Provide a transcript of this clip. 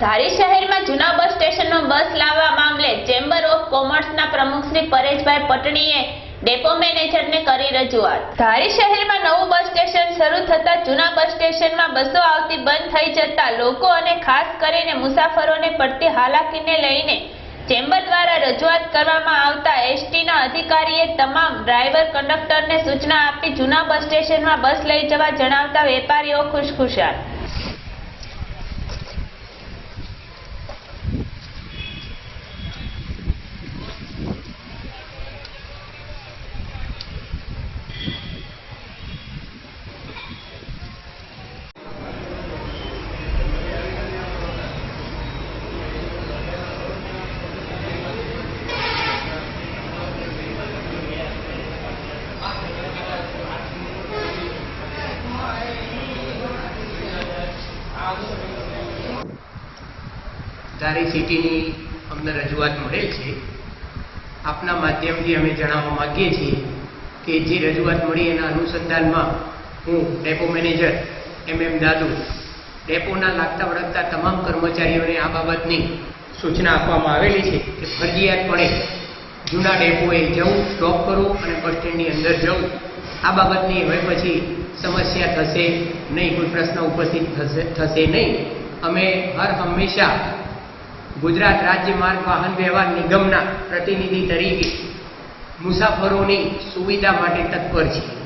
ધારી શહેરમાં જૂના બસ સ્ટેશનનો બસ લાવવા મામલે ચેમ્બર ઓફ કોમર્સના પ્રમુખ શ્રી પરેશભાઈ પટણીએ ડેપો મેનેજરને કરી રજૂઆત. ધારી શહેરમાં નવું બસ સ્ટેશન શરૂ થતા જૂના બસ સ્ટેશનમાં બસો આવતી બંધ થઈ જતા લોકો અને ખાસ કરીને મુસાફરોને પડતી હાલાકીને લઈને ચેમ્બર દ્વારા રજૂઆત કરવામાં આવતા એસટીના અધિકારીએ તમામ ડ્રાઈવર કંડક્ટરને સૂચના આપી જૂના બસ સ્ટેશનમાં બસ લઈ જવા જણાવતા વેપારીઓ ખુશખુશાલ. ધારી સિટીની અમને રજૂઆત મળેલ છે. આપના માધ્યમથી અમે જણાવવા માગીએ છીએ કે જે રજૂઆત મળી એના અનુસંધાનમાં હું ડેપો મેનેજર એમ એમ દાદુ ડેપોના લાગતા વળગતા તમામ કર્મચારીઓને આ બાબતની સૂચના આપવામાં આવેલી છે કે ફરજિયાતપણે જૂના ડેપોએ જવું, સ્ટોપ કરવું અને બસ સ્ટેન્ડની અંદર જવું. આ બાબતની હવે પછી સમસ્યા થશે નહીં, કોઈ પ્રશ્ન ઉપસ્થિત થશે થશે નહીં. અમે હર હંમેશા ગુજરાત રાજ્ય માર્ગ વાહન વ્યવહાર નિગમના પ્રતિનિધિ તરીકે મુસાફરોની સુવિધા માટે તત્પર છીએ